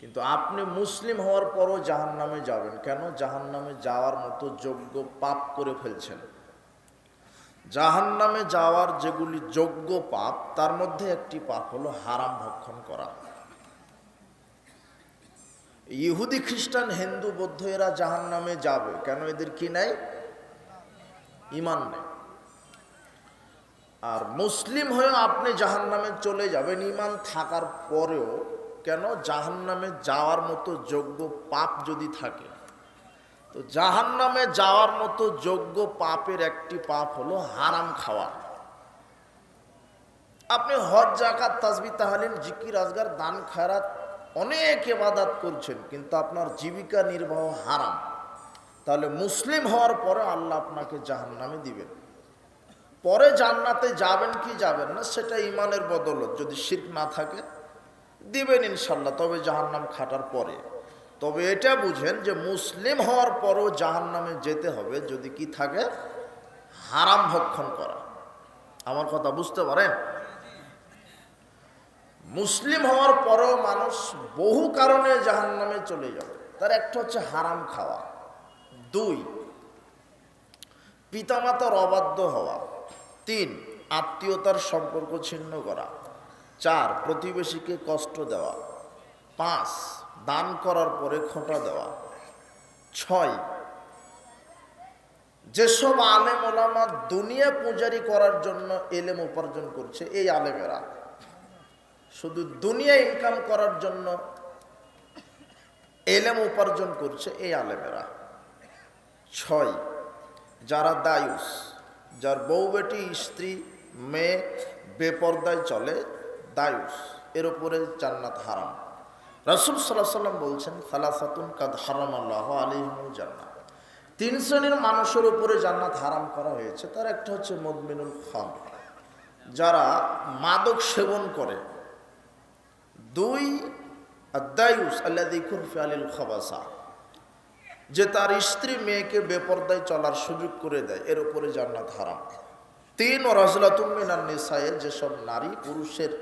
কিন্তু আপনি মুসলিম হওয়ার পরও জাহান নামে যাবেন। কেন? জাহান নামে যাওয়ার মতো যোগ্য পাপ করে ফেলছেন। জাহান নামে যাওয়ার যেগুলি যোগ্য পাপ, তার মধ্যে একটি পাপ হলো হারাম ভক্ষণ করা। ইহুদি, খ্রিস্টান, হিন্দু, বৌদ্ধ, এরা জাহান নামে যাবে। কেন এদের কি নাই? ইমান নেই। আর মুসলিম হয়ে আপনি জাহান নামে চলে যাবেন। ইমান থাকার পরেও কেন জাহান নামে যাওয়ার মতো যোগ্য পাপ যদি থাকে? তো জাহান নামে যাওয়ার মতো যোগ্য পাপের একটি পাপ হলো হারাম খাওয়া। আপনি হজ জাকাত তাজবি তাহালিন জিকির, আজগার, দান, খায়রাত অনেক এবাদাত করছেন, কিন্তু আপনার জীবিকা নির্বাহ হারাম। তাহলে মুসলিম হওয়ার পরে আল্লাহ আপনাকে জাহান নামে দিবেন। পরে জান্নাতে যাবেন কি যাবেন না, সেটা ইমানের বদলত, যদি শির্ক না থাকে। দিবেন ইনশাল্লাহ, তবে জাহান্নাম খাটার পরে। তবে এটা বুঝেন যে মুসলিম হওয়ার পরও জাহান্নামে যেতে হবে যদি কি থাকে হারাম ভক্ষণ করা। আমার কথা বুঝতে পারেন? মুসলিম হওয়ার পরেও মানুষ বহু কারণে জাহান্নামে চলে যাবে। তার একটা হচ্ছে হারাম খাওয়া। দুই, পিতামাতার অবাধ্য হওয়া। তিন, আত্মীয়তার সম্পর্ক ছিন্ন করা। চার, প্রতিবেশীকে কষ্ট দেওয়া। পাঁচ, দান করার পরে খোঁটা দেওয়া। ছয়, যেসব আলেম ওলামা দুনিয়া পূজারি করার জন্য এলেম উপার্জন করছে, এই আলেমেরা। শুধু দুনিয়া ইনকাম করার জন্য এলেম উপার্জন করছে, এই আলেমেরা। ছয়, যারা দায়ুস, যার বউ, বেটি, স্ত্রী, মেয়ে, বেপর্দায় চলে দায়ুস, এর উপরে জান্নাত হারাম। রাসুল সাল্লাম বলছেন ফালাসাতুন কাদ হারাম আল্লাহ আলিহমু জান্নাত। তিন শ্রেণির মানুষের উপরে জান্নাত হারাম করা হয়েছে, তার একটা হচ্ছে মদমিনুল খাম যারা মাদক সেবন করে, দুই দায়ুস আল্লাহ কুরফি আলিল খাবাসা, যে তার স্ত্রী মেয়েকে বেপর্দায় চলার সুযোগ করে দেয়, এর উপরে জান্নাত হারাম। তিন ও রাজলাতুমিনার নিসায়ে, যেসব নারী পুরুষের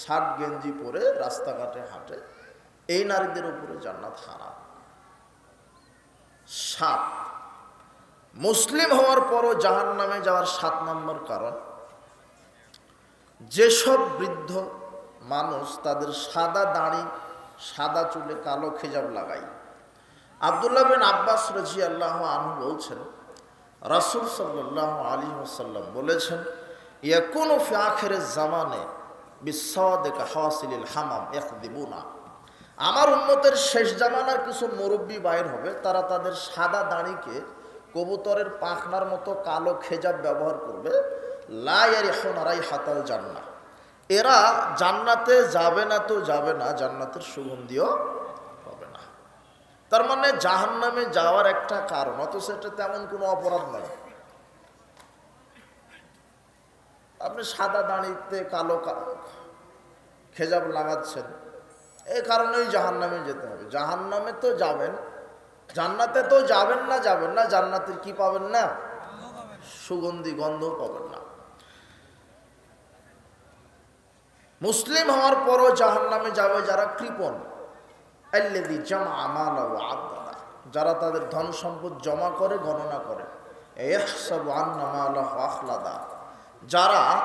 শার্ট গেঞ্জি পরে রাস্তাঘাটে হাঁটে, এই নারীদের উপরে জান্নাত হারা সাত, মুসলিম হওয়ার পরও জাহান নামে যাওয়ার সাত নম্বর কারণ, যেসব বৃদ্ধ মানুষ তাদের সাদা দাড়ি, সাদা চুলে কালো খেজাব লাগায়। আবদুল্লাহ বিন আব্বাস রাজি আল্লাহ আনহু বলছেন, রাসুল সাল্লাহ আলী ওসাল্লাম বলেছেন, ইয়াকুন ফি আখের জামানে হামাম আমার উন্নতের শেষ জামানার কিছু মুরব্বী বাইর হবে, তারা তাদের সাদা দাড়িকে কবুতরের পাখনার মতো কালো খেজাব ব্যবহার করবে। লাইয়ারি হারাই হাতাল জান্না এরা জান্নাতে যাবে না তো যাবে না, জান্নাতের সুগন্ধিও হবে না। তার মানে জাহান্নামে যাওয়ার একটা কারণ, অথচ এটা তেমন কোনো অপরাধ নয়। আপনি সাদা দাঁড়িতে কালো খেজাব লাগাচ্ছেন। এই কারণেই জাহান নামে যেতে হবে। জাহান নামে তো যাবেন। জান্নাতে তো যাবেন না যাবেন না, জান্নাতের কি পাবেন না? সুগন্ধি, গন্ধও পাবেন না। মুসলিম হওয়ার পরও জাহান নামে যাবে যারা আদাদা যারা তাদের ধন সম্পদ জমা করে, গণনা করে। আখলাদা। যারা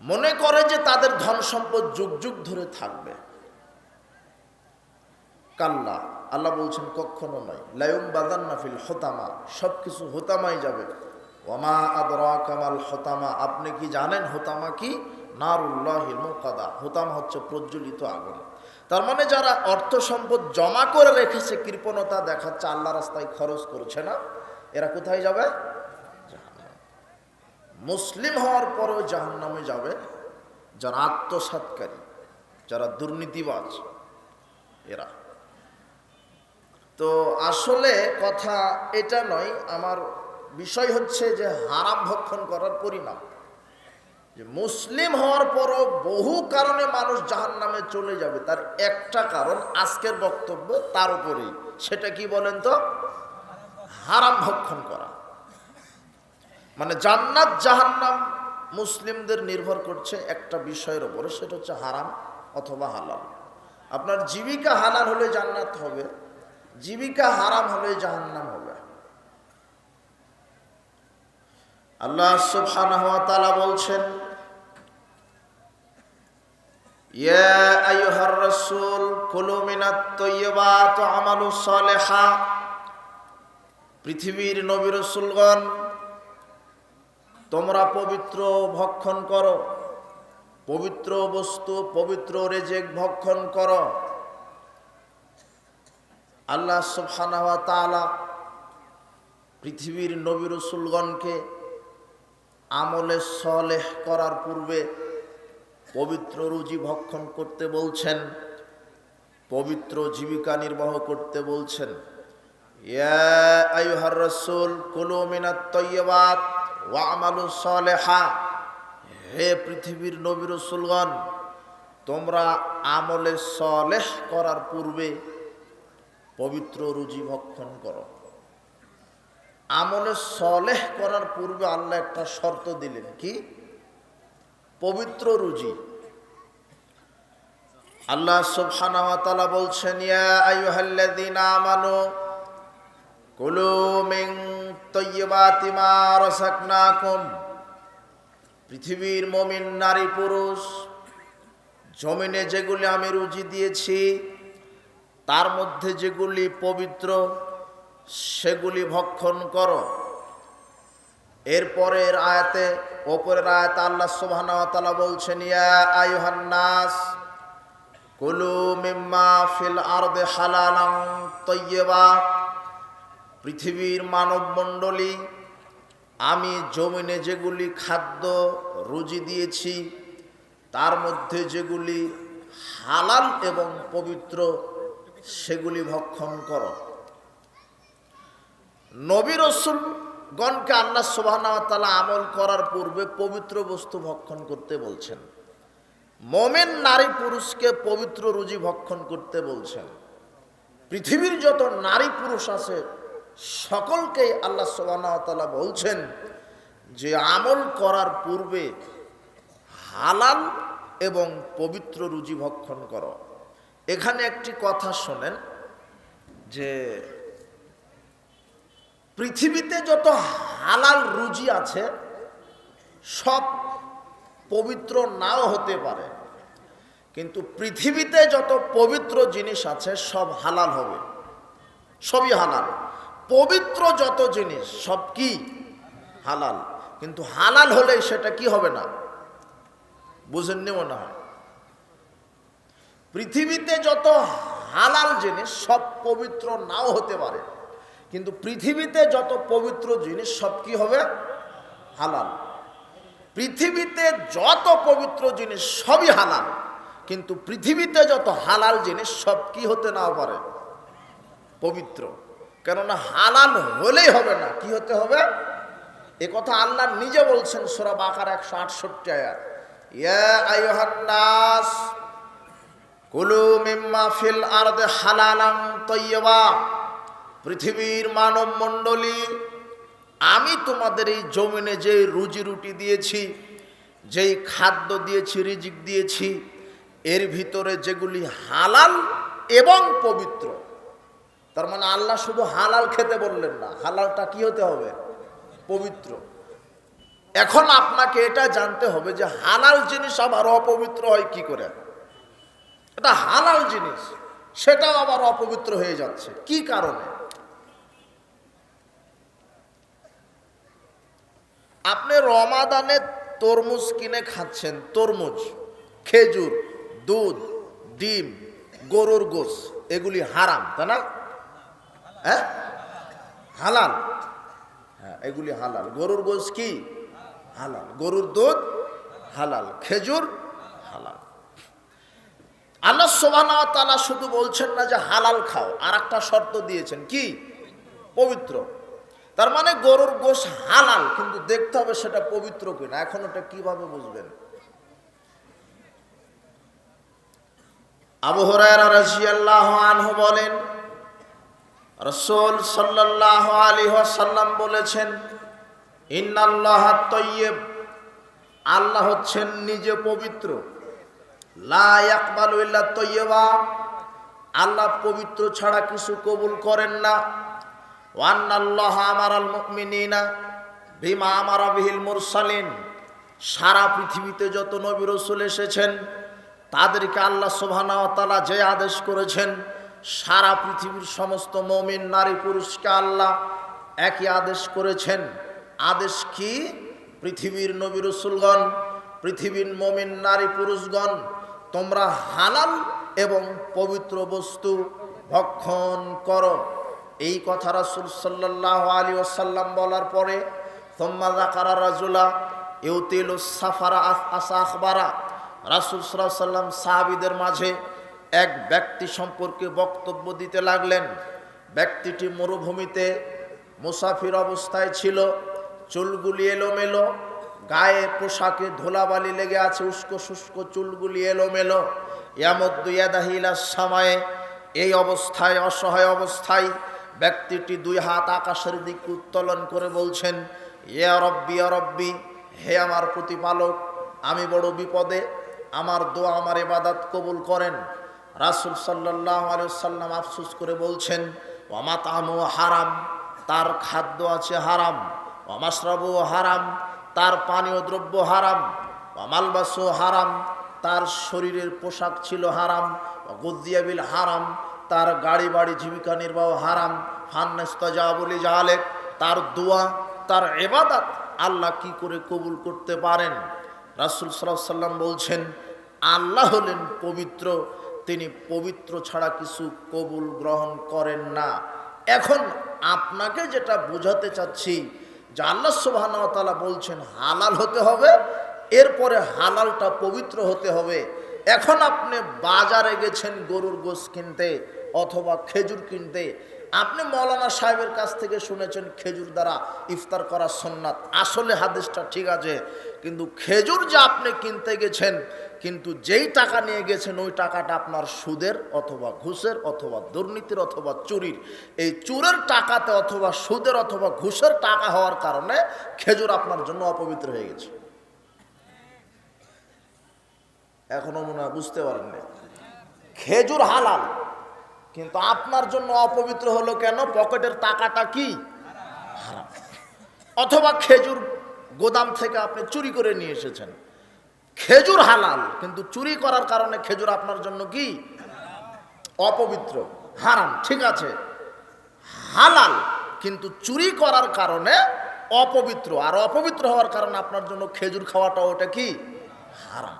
মনে করে যে তাদের ধন সম্পদ যুগ যুগ ধরে থাকবে। কাল্লা, আল্লাহ বলছেন, কখনো নয়। লায়ুম বাদান নাফিল হোতামা সব কিছু হোতামাই যাবে। ওমা আদরা কামাল হোতামা, আপনি কি জানেন হোতামা কি? নারুল্লাহিল মুকাদা, হোতামা হচ্ছে প্রজ্বলিত আগুন। তার মানে যারা অর্থ সম্পদ জমা করে রেখেছে, কৃপণতা দেখাচ্ছে, আল্লাহ রাস্তায় খরচ করছে না। এরা কোথায় যাবে? মুসলিম হওয়ার পরেও জাহান নামে যাবে যারা আত্মসাতকারী যারা দুর্নীতিবাজ, এরা। তো আসলে কথা এটা নয়, আমার বিষয় হচ্ছে যে হারাম ভক্ষণ করার পরিণাম। যে মুসলিম হওয়ার পরও বহু কারণে মানুষ জাহান নামে চলে যাবে, তার একটা কারণ আজকের বক্তব্য, তার উপরেই। সেটা কি বলেন তো? হারাম ভক্ষণ করা। মানে জান্নাত, জাহান্নাম মুসলিমদের নির্ভর করছে একটা বিষয়ের ওপরে সেটা হচ্ছে হারাম অথবা হালাল। আপনার জীবিকা হালাল হলে জান্নাত হবে, জীবিকা হারাম হলে জাহান্নাম হবে। আল্লাহ সুবহানাহু ওয়া তাআলা বলছেন মিনাত পৃথিবীর নবী রাসূলগণ তোমরা পবিত্র ভক্ষণ করো। পবিত্র বস্তু, পবিত্র রেজেক ভক্ষণ করো। আল্লাহ সুবহানাহু তাআলা পৃথিবীর নবী রসুলগণকে আমলে সলেহ করার পূর্বে পবিত্র রুজি ভক্ষণ করতে বলছেন, পবিত্র জীবিকা নির্বাহ করতে বলছেন। ইয়া আয়ুহার রসুল, কুলু মিনাত হে পৃথিবীর নবী রসুলগণ, তোমরা আমলে সলেহ করার পূর্বে পবিত্র রুজি ভক্ষণ করো। আমলে সলেহ করার পূর্বে আল্লাহ একটা শর্ত দিলেন, কি? পবিত্র রুজি। আল্লাহ ওয়া তাআলা বলছেন, ইয়া আইয়ুহাল্লাযীনা আমানু কুলু তাইয়্যিবাতি মা রাযাকনাকুম পৃথিবীর মমিন নারী পুরুষ, জমিনে যেগুলি আমি রুজি দিয়েছি, তার মধ্যে যেগুলি পবিত্র, সেগুলি ভক্ষণ করো। এরপরের আয়াতে, ওপরের আয়াতে আল্লাহ সুবহানাহু বলছেন, ইয়া আইয়ুহান নাস, কুলু মিম্মা ফিল আরদে হালালান তাইয়্যিবা পৃথিবীর মানব মণ্ডলী আমি জমিনে যেগুলি খাদ্য রুজি দিয়েছি, তার মধ্যে যেগুলি হালাল এবং পবিত্র, সেগুলি ভক্ষণ করো। নবী রসুলগণকে আল্লাহ সুবাহতালা আমল করার পূর্বে পবিত্র বস্তু ভক্ষণ করতে বলছেন। মোমেন নারী পুরুষকে পবিত্র রুজি ভক্ষণ করতে বলছেন। পৃথিবীর যত নারী পুরুষ আছে সকলকে আল্লাহ সুবাহতালা বলছেন যে আমল করার পূর্বে হালাল এবং পবিত্র রুজি ভক্ষণ করো। এখানে একটি কথা শোনেন যে পৃথিবীতে যত হালাল রুজি আছে, সব পবিত্র নাও হতে পারে, কিন্তু পৃথিবীতে যত পবিত্র জিনিস আছে, সব হালাল হবে। সবই হালাল। পবিত্র যত জিনিস, সব কি? হালাল। কিন্তু হালাল হলে সেটা কি হবে না? বুঝেননি মনে হয়? পৃথিবীতে যত হালাল জিনিস, সব পবিত্র নাও হতে পারে। কিন্তু পৃথিবীতে যত পবিত্র জিনিস, সব কি হবে? হালাল। পৃথিবীতে যত পবিত্র জিনিস, সবই হালাল। কিন্তু পৃথিবীতে যত হালাল জিনিস, সব কি হতে নাও পারে? পবিত্র। কেননা হালাল হলেই হবে না। কি হতে হবে? এ কথা আল্লাহ নিজে বলছেন সোরা বাকার একশো আটষট্টি আয়াত। নাস কুলু মিম্মা ফিল আরদে হালালাম তৈয়বা পৃথিবীর মানব মণ্ডলী আমি তোমাদের এই জমিনে যে রুজি রুটি দিয়েছি, যেই খাদ্য দিয়েছি, রিজিক দিয়েছি, এর ভিতরে যেগুলি হালাল এবং পবিত্র তার মানে আল্লাহ শুধু হালাল খেতে বললেন না। হালালটা কি হতে হবে? পবিত্র। এখন আপনাকে এটা জানতে হবে যে হালাল জিনিস আবার অপবিত্র হয় কি করে? এটা হালাল জিনিস, সেটাও আবার অপবিত্র হয়ে যাচ্ছে। কি কারণে? আপনি রমাদানে তরমুজ কিনে খাচ্ছেন, তরমুজ, খেজুর, দুধ, ডিম, গরুর গোস এগুলি হারাম, তাই না? হ্যাঁ? হালাল। হ্যাঁ এগুলি হালাল। গরুর গোস কি? হালাল। গরুর দুধ হালাল। খেজুর হালাল। আল্লাহ সোবানা তালা শুধু বলছেন না যে হালাল খাও। আর একটা শর্ত দিয়েছেন। কি? পবিত্র। তার মানে গরুর গোশ হালাল, কিন্তু দেখতে হবে সেটা পবিত্র কিনা। এখন ওটা কীভাবে বুঝবেন? আবু হরায়রা রাদিয়াল্লাহু আনহু বলেন রাসূল সাল্লাল্লাহু আলাইহি ওয়াসাল্লাম বলেছেন, ইন্নাল্লাহ তাইয়্যিব আল্লাহ হচ্ছেন নিজে পবিত্র। লা ইয়াকবালু ইল্লা তৈয়বা, আল্লাহ পবিত্র ছাড়া কিছু কবুল করেন না। ওয়ান্নাল্লাহ আমারাল মুমিনিনা বিমা আমারা বিহিল মুরসালিন। সারা পৃথিবীতে যত নবী রসুল এসেছেন, তাদেরকে আল্লাহ সুবহানাহু তালা যে আদেশ করেছেন সারা পৃথিবীর সমস্ত মমিন নারী পুরুষকে আল্লাহ একই আদেশ করেছেন। আদেশ কি? পৃথিবীর নবী রসুলগণ, পৃথিবীর মমিন নারী পুরুষগণ, তোমরা হালাল এবং পবিত্র বস্তু ভক্ষণ করো। এই কথা রাসুল সাল্লাহ আলী ওসাল্লাম বলার পরে তোম্মা জাকারা রাজুলা ইউতিল সাফারা আসা আখবারা রাসুল সাল্লাম সাহাবিদের মাঝে এক ব্যক্তি সম্পর্কে বক্তব্য দিতে লাগলেন। ব্যক্তিটি মরুভূমিতে মুসাফির অবস্থায় ছিল, চুলগুলি এলোমেলো, গায়ে পোশাকে ধুলাবালি লেগে আছে উস্কো শুষ্ক চুলগুলি এলোমেলো। ইয়ামদ্দুয়াদাহিলা সময়ে, এই অবস্থায়, অসহায় অবস্থায় ব্যক্তিটি দুই হাত আকাশের দিকে উত্তোলন করে বলছেন, ইয়া রব্বি ইয়া রব্বি, হে আমার প্রতিপালক, আমি বড় বিপদে, আমার দোয়া, আমার এবাদাত কবুল করেন। রাসুল সাল্লাহ সাল্লাম আফসুস করে বলছেন ওমাতামু হারাম, তার খাদ্য আছে হারাম। অমাশ্রাবু হারাম, তার পানীয় দ্রব্য হারাম। অমালবাসু হারাম, তার শরীরের পোশাক ছিল হারাম। গুদ্দিয়াবিল হারাম, তার গাড়ি বাড়ি জীবিকা নির্বাহ হারাম। ফান্নাস্তাজা বলি জালেক তার দোয়া, তার এবাদাত আল্লাহ কি করে কবুল করতে পারেন? রাসুল সাল্লাম বলছেন, আল্লাহ হলেন পবিত্র তিনি পবিত্র ছাড়া কিছু কবুল গ্রহণ করেন না। এখন আপনাকে যেটা বোঝাতে চাচ্ছি, যে আল্লাহ সুবাহানতালা বলছেন, হালাল হতে হবে, এরপরে হালালটা পবিত্র হতে হবে। এখন আপনি বাজারে গেছেন গরুর গোস কিনতে অথবা খেজুর কিনতে, আপনি মৌলানা সাহেবের কাছ থেকে শুনেছেন খেজুর দ্বারা ইফতার করা সন্ন্যাত আসলে হাদিসটা ঠিক আছে, কিন্তু খেজুর যে আপনি কিনতে গেছেন কিন্তু যেই টাকা নিয়ে গেছেন, ওই টাকাটা আপনার সুদের অথবা ঘুষের অথবা দুর্নীতির অথবা চুরির। এই চুরের টাকাতে অথবা সুদের অথবা ঘুষের টাকা হওয়ার কারণে খেজুর আপনার জন্য অপবিত্র হয়ে গেছে। এখনও মনে হয় বুঝতে পারেননি। খেজুর হালাল, কিন্তু আপনার জন্য অপবিত্র হলো কেন? পকেটের টাকাটা কি? অথবা খেজুর গোদাম থেকে আপনি চুরি করে নিয়ে এসেছেন। খেজুর হালাল, কিন্তু চুরি করার কারণে খেজুর আপনার জন্য কি? অপবিত্র, হারাম, ঠিক আছে। হালাল, কিন্তু চুরি করার কারণে অপবিত্র, আর অপবিত্র হওয়ার কারণে আপনার জন্য খেজুর খাওয়াটা ওটা কি? হারাম।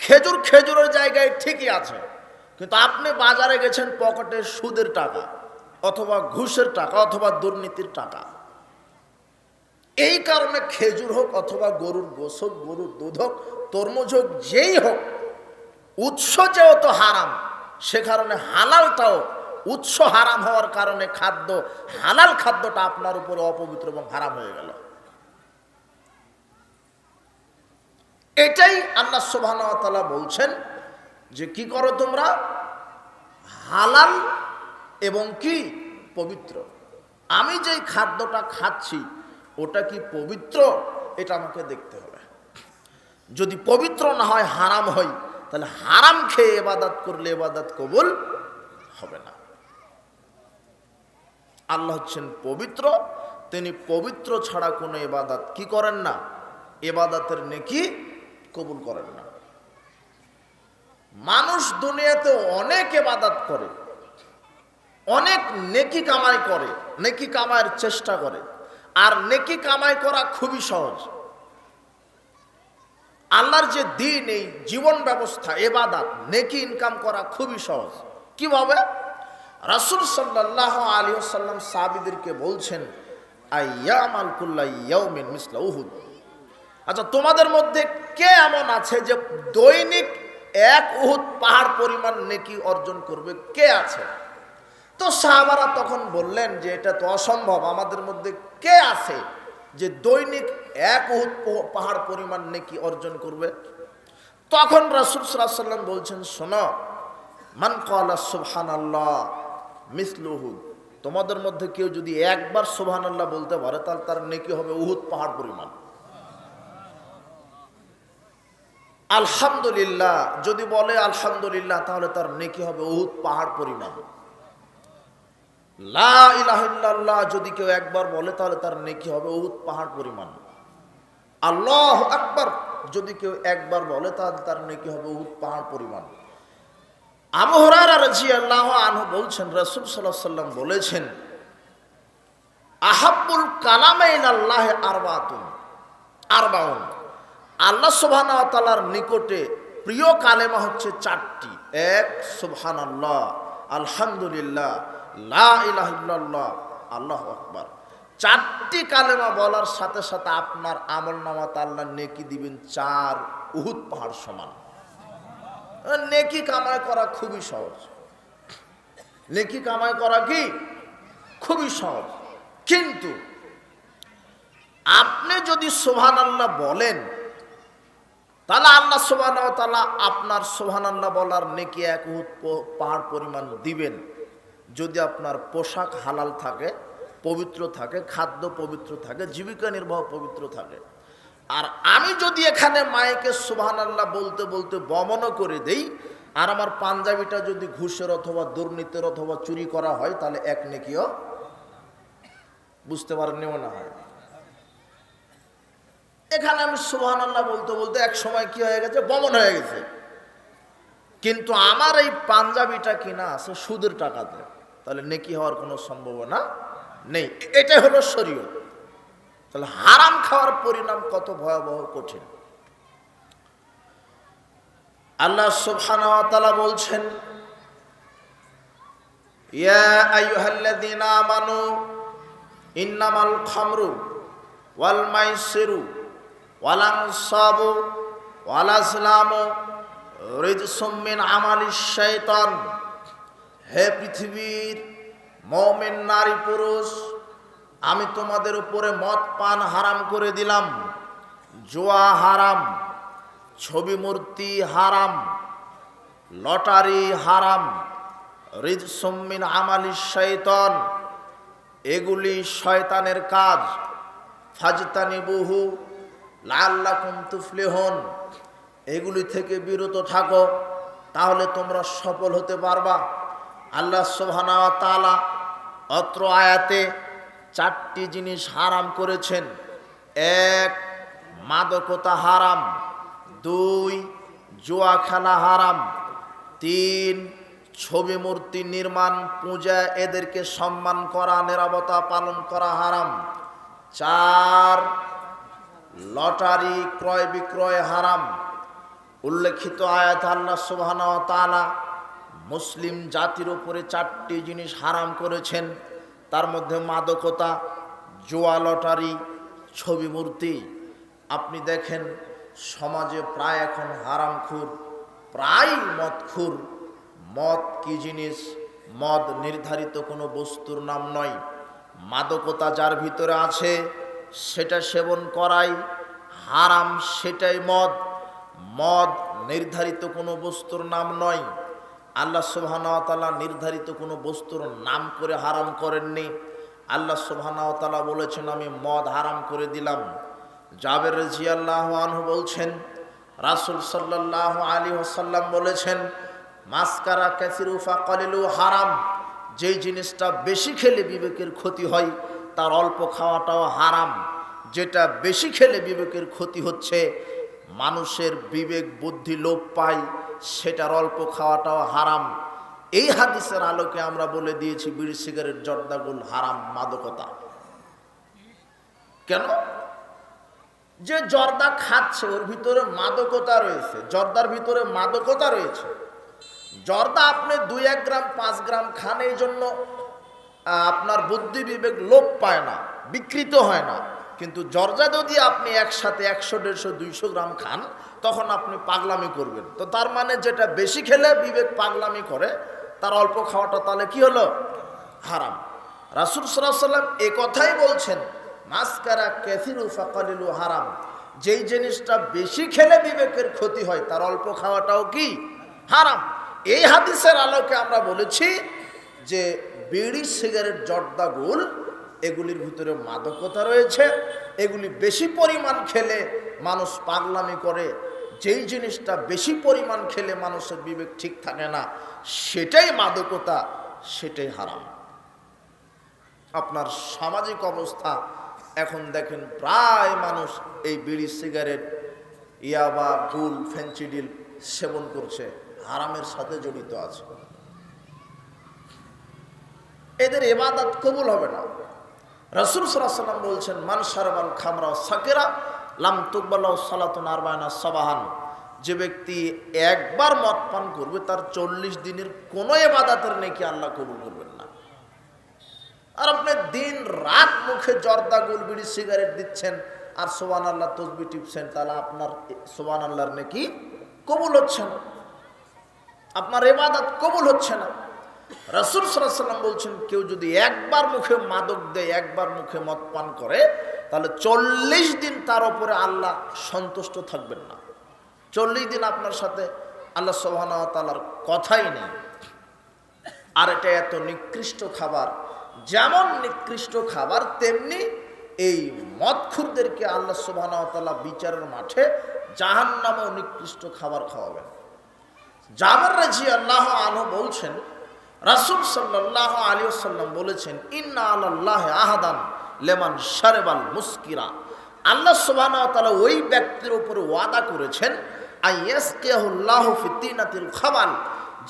খেজুর খেজুরের জায়গায় ঠিকই আছে, কিন্তু আপনি বাজারে গেছেন পকেটে সুদের টাকা, অথবা ঘুষের টাকা, অথবা দুর্নীতির টাকা। এই কারণে খেজুর হোক অথবা গরুর গোস হোক, গরুর দুধ হোক, তরমুজ হোক, যেই হোক উৎস যেহেতু হারাম। সে কারণে হালালটাও উৎস হারাম হওয়ার কারণে খাদ্য, হালাল খাদ্যটা আপনার উপরে অপবিত্র এবং হারাম হয়ে গেল। এটাই আল্লাহ সোভানতালা বলছেন যে কি করো তোমরা? হালাল এবং কি? পবিত্র। আমি যেই খাদ্যটা খাচ্ছি ওটা কি পবিত্র? এটা আমাকে দেখতে হবে। যদি পবিত্র না হয়, হারাম হয়, তাহলে হারাম খেয়ে এবাদাত করলে এবাদাত কবুল হবে না। আল্লাহ হচ্ছেন পবিত্র, তিনি পবিত্র ছাড়া কোনো এবাদাত কি করেন না? এবাদাতের নেকি কবুল করেন না। মানুষ দুনিয়াতে অনেক এবাদাত করে, অনেক নেকি কামাই করে, নেকি কামাইয়ের চেষ্টা করে। আর নেকি কামাই করা খুবই সহজ। আল্লাহর যে দিন, এই জীবন ব্যবস্থা, এবাদাত, নেকি ইনকাম করা খুবই সহজ। কীভাবে? রাসুল সাল্লাহ আলী সাল্লাম সাবিদেরকে বলছেন উহুদ। আচ্ছা তোমাদের মধ্যে কে এমন আছে যে দৈনিক এক উহুদ পাহাড় পরিমাণ নেকি অর্জন করবে? কে আছে? তো সাহাবারা তখন বললেন যে এটা তো অসম্ভব, আমাদের মধ্যে কে আছে যে দৈনিক এক উহুদ পাহাড় পরিমাণ নেকি অর্জন করবে? তখন রাসুল সাল্লাম বলছেন, শোনো, মান কলা সুবহান আল্লাহ মিসলুহুদ তোমাদের মধ্যে কেউ যদি একবার সুবহান আল্লাহ বলতে পারে, তাহলে তার নেকি হবে উহুদ পাহাড় পরিমাণ। আলহামদুলিল্লাহ, যদি বলে আলহামদুলিল্লাহ, তাহলে তার নেকি হবে উহুদ পাহাড় পরিমাণ। লা যদি কেউ একবার বলে, তাহলে তার নেকি হবে উহুদ পাহাড় পরিমাণ। আল্লাহ আকবার! যদি কেউ একবার বলে, তাহলে তার নেকি হবে উহুদ পাহাড় পরিমাণ। রাজি আল্লাহ বলছেন বলেছেন আল্লাহ আরবাউন। আল্লাহ তালার নিকটে প্রিয় কালেমা হচ্ছে চারটি। এক আলহামদুলিল্লাহ। আল্লাহ চারটি কালেমা বলার সাথে সাথে আপনার আমল নামাত আল্লাহ নেকি দিবেন, চার উহুদ পাহাড় সমান। নেকি কামাই করা খুবই সহজ। নেকি কামাই করা কি? খুবই সহজ। কিন্তু আপনি যদি সোহান আল্লাহ বলেন, তাহলে আল্লাহ সোহান তালা আপনার সোহান আল্লাহ বলার নেকি এক উহুদ পাহাড় পরিমাণ দিবেন। যদি আপনার পোশাক হালাল থাকে, পবিত্র থাকে, খাদ্য পবিত্র থাকে, জীবিকা নির্বাহ পবিত্র থাকে। আর আমি যদি এখানে মায়েকে সুবহান আল্লাহ বলতে বলতে বমনও করে দেই, আর আমার পাঞ্জাবিটা যদি ঘুষের অথবা দুর্নীতির অথবা চুরি করা হয়, তাহলে এক নেকিও বুঝতে পারেননি না হয়। এখানে আমি সুবহান আল্লাহ বলতে বলতে এক সময় কি হয়ে গেছে? বমন হয়ে গেছে। কিন্তু আমার এই পাঞ্জাবিটা কিনা আছে সুদের টাকাতে। তাহলে নেকি হওয়ার কোনো সম্ভাবনা নেই। এটাই হলো শরীয়ত। তাহলে হারাম খাওয়ার পরিণাম কত ভয়াবহ কঠিন। আল্লাহ সুবহানাহু ওয়া তাআলা বলছেন, ইয়া খামরু ওয়াল হে পৃথিবীর মমেন নারী পুরুষ, আমি তোমাদের উপরে মদ, পান হারাম করে দিলাম। জোয়া হারাম, ছবি মূর্তি হারাম, লটারি হারাম, রিজ সম্মিন আমালি শৈতন, এগুলি শয়তানের কাজ। ফাজতানি বহু লাল্লাকুম তুফলিহন, এগুলি থেকে বিরত থাকো, তাহলে তোমরা সফল হতে পারবা। আল্লাহ সোহানা তালা অত্র আয়াতে চারটি জিনিস হারাম করেছেন। এক, মাদকতা হারাম। দুই জুয়া খেলা হারাম। তিন, ছবি মূর্তি নির্মাণ, পূজা, এদেরকে সম্মান করা নিরাপত্তা পালন করা হারাম। চার, লটারি ক্রয় বিক্রয় হারাম। উল্লেখিত আয়াত আল্লাহ সুবহান তালা মুসলিম জাতির উপরে চারটি জিনিস হারাম করেছেন। তার মধ্যে মাদকতা, জোয়া লটারি, ছবি মূর্তি। আপনি দেখেন, সমাজে প্রায় এখন হারামখুর প্রায় মদখুর মদ কি জিনিস? মদ নির্ধারিত কোনো বস্তুর নাম নয়। মাদকতা যার ভিতরে আছে, সেটা সেবন করাই হারাম, সেটাই মদ। মদ নির্ধারিত কোনো বস্তুর নাম নয়। আল্লাহ সুবহানাহু নির্ধারিত কোনো বস্তুর নাম করে হারাম করেননি। আল্লাহ সুবহানাহু বলেছেন, আমি মদ হারাম করে দিলাম। জাবের রাজিয়াল্লাহ আনহু বলছেন, রাসূল সাল্লাল্লাহু আলী ওসাল্লাম বলেছেন, মাসকারা ক্যাসিরুফা কলিলু হারাম। যেই জিনিসটা বেশি খেলে বিবেকের ক্ষতি হয়, তার অল্প খাওয়াটাও হারাম। যেটা বেশি খেলে বিবেকের ক্ষতি হচ্ছে, মানুষের বিবেক বুদ্ধি লোপ পায় সেটার অল্প খাওয়াটাও হারাম। এই হাদিসের আলোকে আমরা বলে দিয়েছি বিড়ি, সিগারেট জর্দাগুল হারাম, মাদকতা। কেন? যে জর্দা খাচ্ছে, ওর ভিতরে মাদকতা রয়েছে, জর্দার ভিতরে মাদকতা রয়েছে। জর্দা আপনি দুই এক গ্রাম, পাঁচ গ্রাম খান, এই জন্য আপনার বুদ্ধি বিবেক লোপ পায় না, বিকৃত হয় না। কিন্তু জর্দা যদি আপনি একসাথে একশো, দেড়শো, দুইশো গ্রাম খান, তখন আপনি পাগলামি করবেন। তো তার মানে যেটা বেশি খেলে বিবেক পাগলামি করে, তার অল্প খাওয়াটা তাহলে কি হলো? হারাম। রাসুল সাল্লাম এ কথাই বলছেন, মাস্কারা ক্যাথিরু ফাকালিলু হারাম। যেই জিনিসটা বেশি খেলে বিবেকের ক্ষতি হয়, তার অল্প খাওয়াটাও কি? হারাম। এই হাদিসের আলোকে আমরা বলেছি যে বিড়ি, সিগারেট, জর্দা গুল এগুলির ভিতরে মাদকতা রয়েছে, এগুলি বেশি পরিমাণ খেলে মানুষ পাগলামি করে, যেই জিনিসটা বেশি পরিমাণ খেলে মানুষের বিবেক ঠিক থাকে না, সেটাই মাদকতা, সেটাই হারাম। আপনার সামাজিক অবস্থা, এখন দেখেন প্রায় মানুষ এই বিড়ি, সিগারেট, ইয়াবা, গুল ফেন্সিডিল সেবন করছে, হারামের সাথে জড়িত আছে। এদের এবাদত কবুল হবে না। রসুল সাল্লাম বলছেন, মান সারবাল খামরা সাকেরা, লাম তুকবাল্লাহ সালাতুন আরবায়না সবাহান। যে ব্যক্তি একবার মদ পান করবে, তার চল্লিশ দিনের কোনো এবাদাতের নেই আল্লাহ কবুল করবেন না। আর আপনি দিন রাত মুখে জর্দা গুল বিড়ি সিগারেট দিচ্ছেন, আর সোবান আল্লাহ তসবি টিপছেন, তাহলে আপনার সোবান আল্লাহর নাকি কবুল হচ্ছে না। আপনার এবাদত কবুল হচ্ছে না। রসুল সাল্লাম বলছেন, কেউ যদি একবার মুখে মাদক দেয়, একবার মুখে মদ পান করে, তাহলে চল্লিশ দিন তার উপরে আল্লাহ সন্তুষ্ট থাকবেন না। চল্লিশ দিন আপনার সাথে আল্লাহ সোহানার কথাই নেই। আর এটা এত নিকৃষ্ট খাবার, যেমন নিকৃষ্ট খাবার তেমনি এই মদখুরদেরকে আল্লাহ সুবাহতাল্লাহ বিচারের মাঠে জাহান নামেও নিকৃষ্ট খাবার খাওয়াবেন। জামার রাজি আল্লাহ আনু বলছেন রাসুল সাল্লাহ আলী সাল্লাম বলেছেন, ইন্না আল্লাহ আহাদান লেমান সারেবাল মুস্কিরা। আল্লাহ সুবাহ তালা ওই ব্যক্তির উপরে ওয়াদা করেছেন খাবাল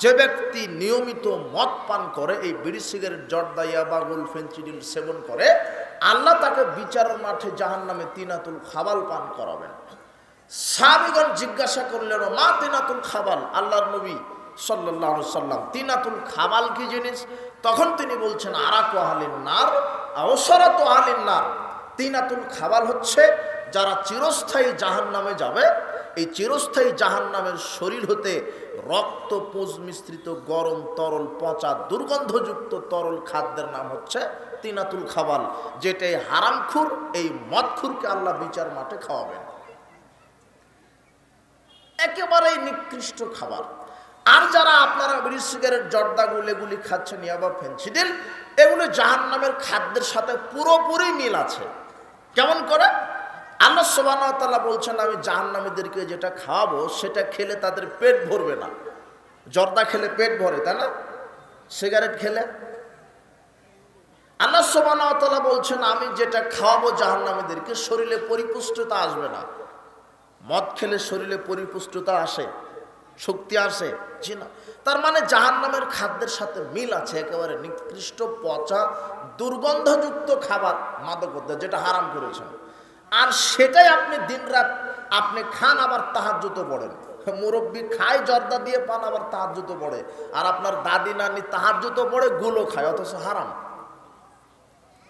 যে ব্যক্তি নিয়মিত মদ পান করে, এই বিড়ি, সিগারেট, জর্দা ইয়াবাগুল ফেন্সিডিল সেবন করে, আল্লাহ তাকে বিচারের মাঠে জাহান নামে তিনাতুল খাবাল পান করাবেন। সাহাবিগণ জিজ্ঞাসা করলেন মা তিনাতুল খাবাল আল্লাহর নবী সাল্লাহ সাল্লাম তিনাতুল খাবাল কি জিনিস? তখন তিনি বলছেন, আরাকু আহলিন নার অসরাত আহলিন নার। তিনাতুল খাবাল হচ্ছে যারা চিরস্থায়ী জাহান নামে যাবে। এই চিরস্থায়ী জাহান নামের শরীর হতে রক্ত, পুঁজ মিশ্রিত, গরম, তরল, পচা, দুর্গন্ধযুক্ত, তরল খাদ্যের নাম হচ্ছে তিনাতুল খাবাল যেটাই হারামখুর এই মদখুরকে আল্লাহ বিচার মাঠে খাওয়াবেন। একেবারেই নিকৃষ্ট খাবার। আর যারা আপনারা বিড়ি, সিগারেট জর্দাগুলো এগুলি খাচ্ছেন, ইয়াবা, ফেন্সিডিল, এগুলো জাহান নামের খাদ্যের সাথে পুরোপুরি মিল আছে। কেমন করে? আল্লাহ সোবানতাল্লাহ বলছেন, আমি জাহান্নামীদেরকে যেটা খাওয়াবো, সেটা খেলে তাদের পেট ভরবে না। জর্দা খেলে পেট ভরে, তাই না? সিগারেট খেলে। আল্লাহ সোবানতাল্লাহ বলছেন, আমি যেটা খাওয়াবো জাহান্নামীদেরকে, শরীরে পরিপুষ্টতা আসবে না। মদ খেলে শরীরে পরিপুষ্টতা আসে। শক্তি আসে জি না। তার মানে জাহান্নামের খাদ্যের সাথে মিল আছে একেবারে নিকৃষ্ট পচা, দুর্গন্ধযুক্ত খাবার মাদকতা যেটা হারাম করেছেন। আর সেটাই আপনি দিনরাত আপনি খান, আবার তাহার জুতো পড়েন। মুরব্বী খায়, জর্দা দিয়ে পান, আবার তাহার জুতো পড়ে। আর আপনার দাদি, নানি তাহার জুতো পড়ে গুলো খায়, অথচ হারাম।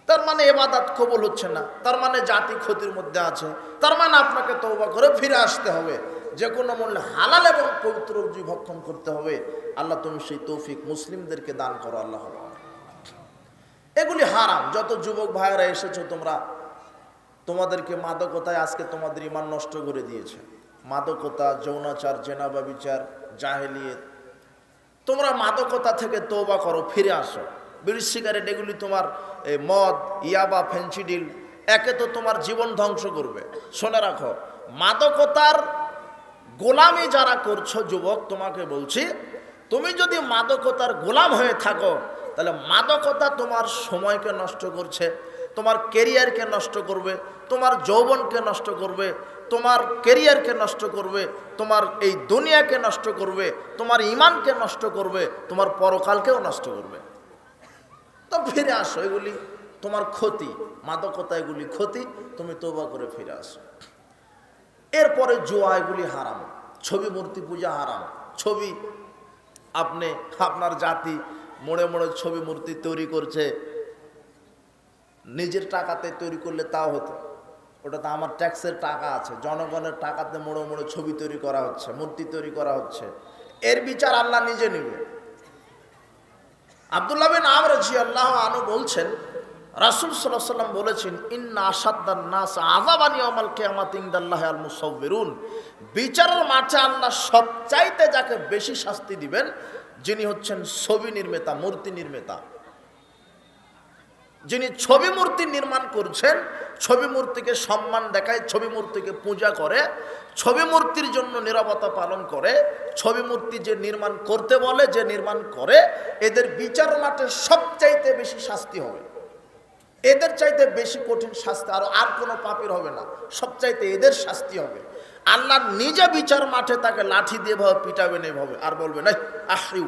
তার মানে এবাদাত কবল হচ্ছে না। তার মানে জাতি ক্ষতির মধ্যে আছে। তার মানে আপনাকে তৌবা করে ফিরে আসতে হবে। যে কোনো মূল্যে হালাল এবং পবিত্র রুজি ভক্ষণ করতে হবে, আল্লাহ তুমি সেই তৌফিক মুসলিমদেরকে দান করো আল্লাহ এগুলি হারাম। যত যুবক ভাইয়েরা এসেছ তোমরা, তোমাদেরকে মাদকতায় আজকে তোমাদের ইমান নষ্ট করে দিয়েছে। মাদকতা, যৌনাচার, জেনাবা বিচার, জাহেলিয়ত। তোমরা মাদকতা থেকে তৌবা করো, ফিরে আসো। বিড়ি, সিগারেট, এগুলি তোমার মদ, ইয়াবা, ফেন্সিডিল, একে তো তোমার জীবন ধ্বংস করবে। শুনে রাখো, মাদকতার গোলামি যারা করছ, যুবক, তোমাকে বলছি, তুমি যদি মাদকতার গোলাম হয়ে থাকো, তাহলে মাদকতা তোমার সময়কে নষ্ট করছে, তোমার কেরিয়ারকে নষ্ট করবে, তোমার যৌবনকে নষ্ট করবে, তোমার কেরিয়ারকে নষ্ট করবে, তোমার এই দুনিয়াকে নষ্ট করবে, তোমার ইমানকে নষ্ট করবে, তোমার পরকালকেও নষ্ট করবে। তো ফিরে আসো, এগুলি তোমার ক্ষতি, মাদকতা এগুলি ক্ষতি, তুমি তোবা করে ফিরে আসো। এরপরে জোয়া এগুলি হারাম, ছবি মূর্তি পূজা হারাম। ছবি, আপনি, আপনার জাতি মোড়ে মোড়ে ছবি মূর্তি তৈরি করছে, নিজের টাকাতে তৈরি করলে তাও হতো। ওটা তো আমার ট্যাক্সের টাকা আছে, জনগণের টাকাতে মোড়ে মোড়ে ছবি তৈরি করা হচ্ছে, মূর্তি তৈরি করা হচ্ছে। এর বিচার আল্লাহ নিজে নিবে। আবদুল্লাহ বিন আমর আল্লাহ আনু বলছেন রাসুল সাল্লাহ সাল্লাম বলেছেন, ইন্না আসাদ্দান নাস আজাবানি আমাল কেয়ামাত ইন্দাল্লাহ আল মুসাউবিরুন বিচারের মাঠে আল্লাহ সবচাইতে যাকে বেশি শাস্তি দিবেন, যিনি হচ্ছেন ছবি নির্মেতা, মূর্তি নির্মেতা। যিনি ছবি মূর্তি নির্মাণ করছেন, ছবি মূর্তিকে সম্মান দেখায়, ছবি মূর্তিকে পূজা করে, ছবি মূর্তির জন্য নিরাপত্তা পালন করে, ছবি মূর্তি যে নির্মাণ করতে বলে, যে নির্মাণ করে, এদের বিচার মাঠে সবচাইতে বেশি শাস্তি হবে। এদের চাইতে বেশি কঠিন শাস্তি, আর আর কোনো পাপের হবে না। সবচাইতে এদের শাস্তি হবে। আল্লাহ নিজে বিচার মাঠে তাকে লাঠি দিয়ে ভাবে পিটাবেন এইভাবে আর বলবেন, এই আহিউ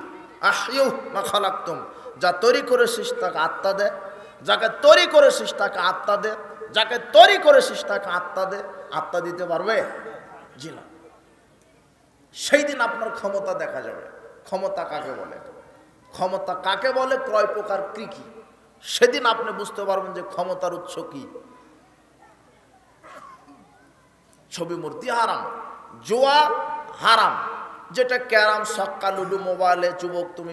আহিউ মা খালাক্তম। যা তৈরি করেছিস তাকে আত্মা দে। যাকে তৈরি করেছিস তাকে আত্মা দে। যাকে তৈরি করেছিস তাকে আত্মা দে। আত্মা দিতে পারবে? জি না। সেই দিন আপনার ক্ষমতা দেখা যাবে। ক্ষমতা কাকে বলে? ক্ষমতা কাকে বলে? ক্রয় প্রকার কি কি? সেদিন আপনি বুঝতে পারবেন যে ক্ষমতার উৎস কি। ছবি মূর্তি হারাম, জোয়া হারাম, যেটা ক্যারাম সক্কা লুডু, মোবাইলে যুবক তুমি